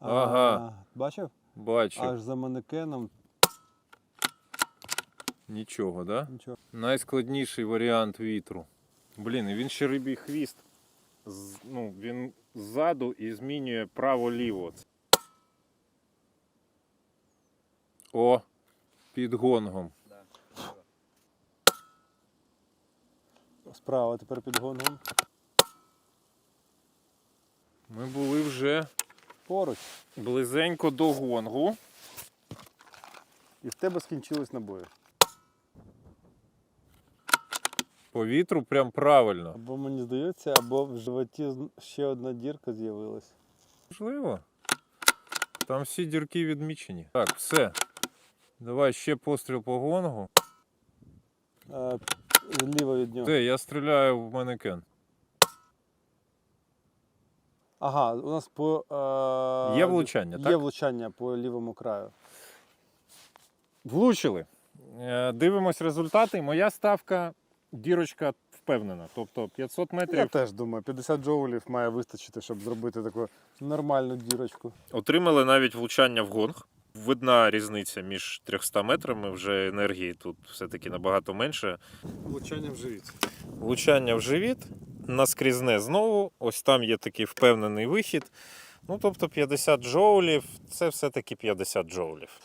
Ага. А, бачив? Бачу. Аж за манекеном Нічого, да? нічого. Найскладніший варіант вітру. Блін, і він ще рибій хвіст. З, ну, він ззаду і змінює право-ліво. О, під гонгом. Справа тепер під гонгом. Ми були вже Поруч. близенько до гонгу. І в тебе скінчились набої. По вітру прям правильно. Або мені здається, або в животі ще одна дірка з'явилась. Можливо. Там всі дірки відмічені. Так, все. Давай ще постріл по гонгу. А, зліва від нього. Де, я стріляю в манекен. Ага, у нас по. е, Є влучання, Є так? влучання по лівому краю. Влучили. Е, Дивимось результати. Моя ставка дірочка впевнена. Тобто 500 метрів. Я теж думаю, 50 джоулів має вистачити, щоб зробити таку нормальну дірочку. Отримали навіть влучання в гонг. Видна різниця між 300 метрами. Вже енергії тут все-таки набагато менше. Влучання в живіт. Влучання в живіт, наскрізне знову. Ось там є такий впевнений вихід. Ну, тобто 50 джоулів це все-таки 50 джоулів.